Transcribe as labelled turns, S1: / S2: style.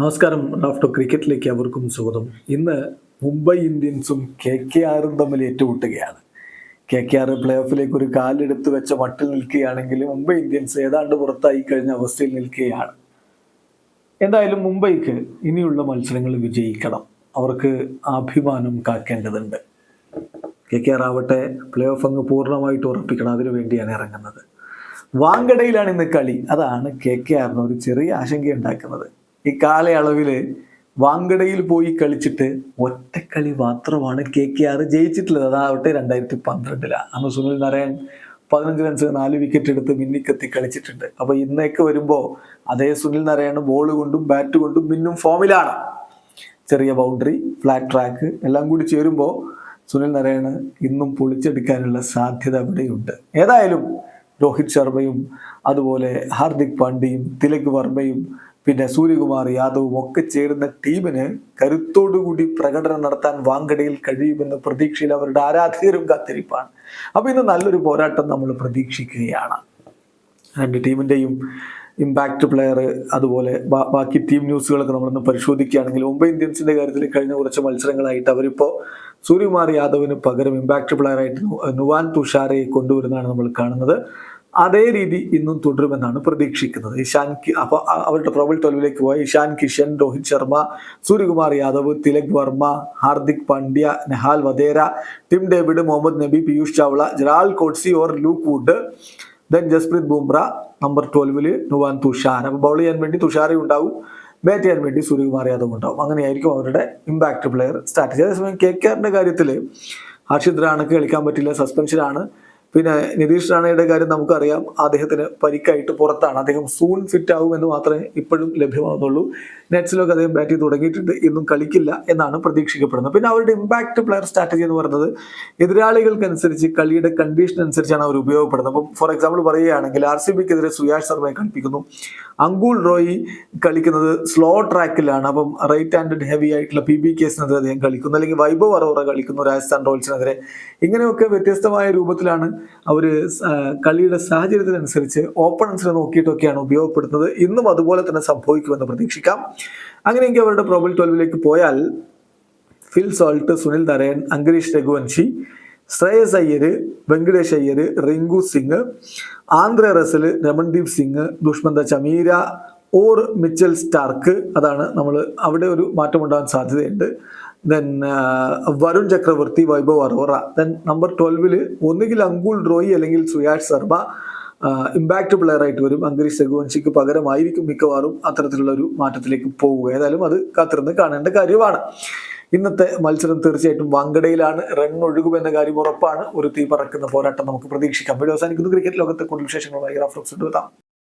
S1: നമസ്കാരം ഡോക്ടർ ക്രിക്കറ്റിലേക്ക് അവർക്കും സ്വാഗതം. ഇന്ന് മുംബൈ ഇന്ത്യൻസും കെ കെ ആറും തമ്മിൽ ഏറ്റുമുട്ടുകയാണ്. കെ കെ ആർ പ്ലേ ഓഫിലേക്ക് ഒരു കാലെടുത്ത് വെച്ച മട്ടിൽ നിൽക്കുകയാണെങ്കിൽ മുംബൈ ഇന്ത്യൻസ് ഏതാണ്ട് പുറത്തായി കഴിഞ്ഞ അവസ്ഥയിൽ നിൽക്കുകയാണ്. എന്തായാലും മുംബൈക്ക് ഇനിയുള്ള മത്സരങ്ങൾ വിജയിക്കണം. അവർക്ക് അഭിമാനം കാക്കേണ്ടതുണ്ട്. കെ കെ ആർ ആവട്ടെ പ്ലേ ഓഫ് അങ്ങ് പൂർണമായിട്ട് ഉറപ്പിക്കണം. അതിനു വേണ്ടിയാണ് ഇറങ്ങുന്നത്. വാങ്കടയിലാണ് ഇന്ന് കളി. അതാണ് കെ കെ ആറിന് ഒരു ചെറിയ ആശങ്ക ഉണ്ടാക്കുന്നത് ഈ കാലയളവിൽ വാങ്കടയിൽ പോയി കളിച്ചിട്ട് ഒറ്റക്കളി മാത്രമാണ് കെ കെ ആർ ജയിച്ചിട്ടുള്ളത്. അതാവട്ടെ രണ്ടായിരത്തി പന്ത്രണ്ടിലാണ് അന്ന് സുനിൽ നാരായൺ പതിനഞ്ച് റൺസ് നാല് വിക്കറ്റ് എടുത്ത് മിന്നിക്കെത്തി കളിച്ചിട്ടുണ്ട്. അപ്പോൾ ഇന്നേക്ക് വരുമ്പോൾ അതേ സുനിൽ നാരായൺ ബോൾ കൊണ്ടും ബാറ്റ് കൊണ്ടും മിന്നും ഫോമിലാണ് ചെറിയ ബൗണ്ടറി ഫ്ലാറ്റ് ട്രാക്ക് എല്ലാം കൂടി ചേരുമ്പോൾ സുനിൽ നാരായണ് ഇന്നും പൊളിച്ചെടുക്കാനുള്ള സാധ്യത അവിടെയുണ്ട്. ഏതായാലും രോഹിത് ശർമ്മയും അതുപോലെ ഹാർദിക് പാണ്ഡ്യയും തിലക് വർമ്മയും പിന്നെ സൂര്യകുമാർ യാദവും ഒക്കെ ചേരുന്ന ടീമിന് കരുത്തോടുകൂടി പ്രകടനം നടത്താൻ വാങ്കടയിൽ കഴിയുമെന്ന പ്രതീക്ഷയിൽ അവരുടെ ആരാധകരും കാത്തിരിപ്പാണ്. അപ്പൊ ഇന്ന് നല്ലൊരു പോരാട്ടം നമ്മൾ പ്രതീക്ഷിക്കുകയാണ്. രണ്ട് ടീമിന്റെയും ഇമ്പാക്റ്റ് പ്ലെയർ അതുപോലെ ബാക്കി ടീം ന്യൂസുകളൊക്കെ നമ്മളൊന്ന് പരിശോധിക്കുകയാണെങ്കിൽ മുംബൈ ഇന്ത്യൻസിന്റെ കാര്യത്തിൽ കഴിഞ്ഞ കുറച്ച് മത്സരങ്ങളായിട്ട് അവരിപ്പോ സൂര്യകുമാർ യാദവിന് പകരം ഇമ്പാക്റ്റ് നു- നുവാൻ തുഷാരയെ കൊണ്ടുവരുന്നതാണ് നമ്മൾ കാണുന്നത്. അതേ രീതി ഇന്നും തുടരുമെന്നാണ് പ്രതീക്ഷിക്കുന്നത്. ഇഷാൻ അപ്പോൾ അവരുടെ പ്രബൽ ട്വൽവിലേക്ക് പോയ Ishan Kishan Rohit Sharma Suryakumar Yadav Tilak Varma Hardik Pandya Nehal Wadhera Tim David Mohammad Nabi Piyush Chawla Gerald Coetzee or Luke Wood then Jasprit Bumrah number ട്വൽവിൽ Nuwan Thushara. അപ്പോൾ ബൗൾ ചെയ്യാൻ വേണ്ടി തുഷാറി ഉണ്ടാവും. ബാറ്റ് ചെയ്യാൻ വേണ്ടി സൂര്യകുമാർ യാദവ് ഉണ്ടാവും. അങ്ങനെയായിരിക്കും അവരുടെ ഇമ്പാക്ട് പ്ലെയർ സ്ട്രാറ്റജി അതേസമയം കെ കെ ആറിന്റെ കാര്യത്തിൽ ഹർഷിദ്രാണക്ക് കളിക്കാൻ പറ്റില്ല സസ്പെൻഷനാണ് പിന്നെ നിതീഷ് റാണയുടെ കാര്യം നമുക്കറിയാം. അദ്ദേഹത്തിന് പരിക്കായിട്ട് പുറത്താണ്. അദ്ദേഹം സൂൺ ഫിറ്റ് ആകും എന്ന് മാത്രമേ ഇപ്പോഴും ലഭ്യമാകുന്നുള്ളൂ നെറ്റ്സിലൊക്കെ അദ്ദേഹം ബാറ്റ് ചെയ്ത് തുടങ്ങിയിട്ടുണ്ട്. ഇന്നും കളിക്കില്ല എന്നാണ് പ്രതീക്ഷിക്കപ്പെടുന്നത്. പിന്നെ അവരുടെ ഇമ്പാക്ട് പ്ലെയർ സ്ട്രാറ്റജി എന്ന് പറയുന്നത് എതിരാളികൾക്കനുസരിച്ച് കളിയുടെ കണ്ടീഷൻ അനുസരിച്ചാണ് അവർ ഉപയോഗപ്പെടുന്നത്. അപ്പം ഫോർ എക്സാമ്പിൾ പറയുകയാണെങ്കിൽ ആർ സി ബിക്കെതിരെ സുയാഷ് ശർമ്മയെ കളിപ്പിക്കുന്നു. അങ്കുൾ റോയി കളിക്കുന്നത് സ്ലോ ട്രാക്കിലാണ് അപ്പം റൈറ്റ് ഹാൻഡഡ് ഹെവി ആയിട്ടുള്ള പി ബി കേസിനെതിരെ അദ്ദേഹം കളിക്കുന്നു. അല്ലെങ്കിൽ വൈഭവ് അറോറ കളിക്കുന്നു രാജസ്ഥാൻ റോയൽസിനെതിരെ. ഇങ്ങനെയൊക്കെ വ്യത്യസ്തമായ രൂപത്തിലാണ് അവർ കളിയുടെ സാഹചര്യത്തിനനുസരിച്ച് ഓപ്പണൻസിനെ നോക്കിയിട്ടൊക്കെയാണ് ഉപയോഗപ്പെടുത്തുന്നത്. ഇന്നും അതുപോലെ തന്നെ സംഭവിക്കുമെന്ന് പ്രതീക്ഷിക്കാം. അങ്ങനെയെങ്കിൽ അവരുടെ പ്രോബിൾ ട്വൽവിലേക്ക് പോയാൽ Phil Salt Sunil Narine Angkrish Raghuvanshi Shreyas Iyer Venkatesh Iyer Rinku Singh Andre Russell Ramandeep Singh Dushmantha Chameera or Mitchell Starc. അതാണ് നമ്മൾ അവിടെ ഒരു മാറ്റമുണ്ടാകാൻ സാധ്യതയുണ്ട്. Then Varun Chakravarthy Vaibhav Arora then number ട്വൽവിൽ ഒന്നുകിൽ അങ്കുൾ റോയി അല്ലെങ്കിൽ സുയാഷ് ശർമ്മ ഇമ്പാക്റ്റ് പ്ലെയർ ആയിട്ട് വരും. അങ്കരീഷ് രഘുവൻഷിക്ക് പകരമായിരിക്കും മിക്കവാറും അത്തരത്തിലുള്ള ഒരു മാറ്റത്തിലേക്ക് പോവുക. ഏതായാലും അത് കാത്തിരുന്ന് കാണേണ്ട കാര്യമാണ്. ഇന്നത്തെ മത്സരം തീർച്ചയായിട്ടും വങ്കടയിലാണ്. റൺ ഒഴുകുമെന്ന കാര്യം ഉറപ്പാണ്. ഒരു തീ പറക്കുന്ന പോരാട്ടം നമുക്ക് പ്രതീക്ഷിക്കാം. വീഡിയോ അവസാനിക്കുന്നു. ക്രിക്കറ്റ് ലോകത്തെ കൂടുതൽ വിശേഷങ്ങളുമായി റഫറൻസ് എത്താം.